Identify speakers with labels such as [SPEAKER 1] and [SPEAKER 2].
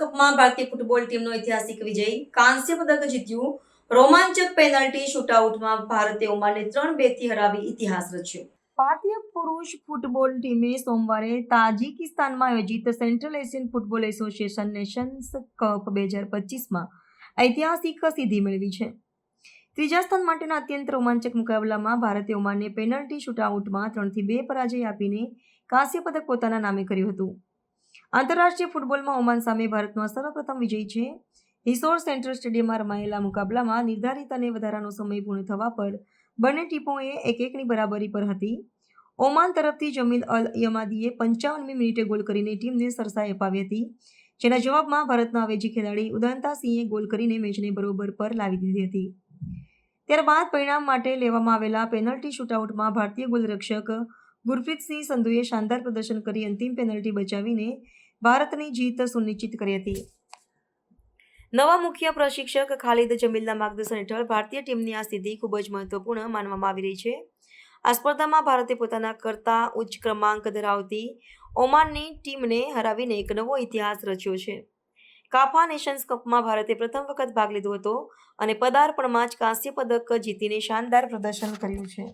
[SPEAKER 1] કપમાં ભારતીય ફૂટબોલ ટીમનો ઐતિહાસિક વિજય. કાંસ્ય પદક જીત્યું. રોમાંચક પેનલ્ટી શૂટઆઉટમાં ભારતે ઓમાનને ત્રણ બેથી હરાવી ઇતિહાસ રચ્યો. ભારતીય પુરુષ ફૂટબોલ ટીમે સોમવારે તાજિકિસ્તાનમાં આયોજિત Central Asian Football Association Nations Cup બે હજાર પચીસમાં ઐતિહાસિક સિદ્ધિ મેળવી છે. ત્રીજા સ્થાન માટેના અત્યંત રોમાંચક મુકાબલામાં ભારતે ઓમાનને પેનલ્ટી શૂટઆઉટમાં ત્રણથી બે પરાજય આપીને કાંસ્ય પદક પોતાના નામે કર્યું હતું. આંતરરાષ્ટ્રીય ફૂટબોલમાં ઓમાન સામે ભારતનો સર્વપ્રથમ વિજય છે. હિસોર સેન્ટ્રલ સ્ટેડિયમમાં રમાયેલા મુકાબલામાં નિર્ધારિત અને વધારાનો સમય પૂર્ણ થવા પર બંને ટીમોએ એક એકની બરાબરી પર હતી. ઓમાન તરફથી જમીલ અલ યમાદીએ પંચાવનમી મિનિટે ગોલ કરીને ટીમને સરસાઈ અપાવી હતી. જેના જવાબમાં ભારતના અવેજી ખેલાડી ઉદંતા સિંહે ગોલ કરીને મેચને બરોબર પર લાવી દીધી હતી. ત્યારબાદ પરિણામ માટે લેવામાં આવેલા પેનલ્ટી શૂટઆઉટમાં ભારતીય ગોલરક્ષક ગુરપ્રીતસિંહ સંધુએ શાનદાર પ્રદર્શન કરી અંતિમ પેનલ્ટી બચાવીને ભારતની જીત સુનિશ્ચિત કરી હતી. નવા મુખ્ય પ્રશિક્ષક ખાલિદ જમીલના માર્ગદર્શન હેઠળ ભારતીય ટીમની આ સ્થિતિ ખૂબ જ મહત્વપૂર્ણ માનવામાં આવી રહી છે. આ સ્પર્ધામાં ભારતે પોતાના કરતા ઉચ્ચ ક્રમાંક ધરાવતી ઓમાનની ટીમને હરાવીને એક નવો ઇતિહાસ રચ્યો છે. કાફા નેશન્સ કપમાં ભારતે પ્રથમ વખત ભાગ લીધો હતો અને પદાર્પણમાં જ કાંસ્ય પદક જીતીને શાનદાર પ્રદર્શન કર્યું છે.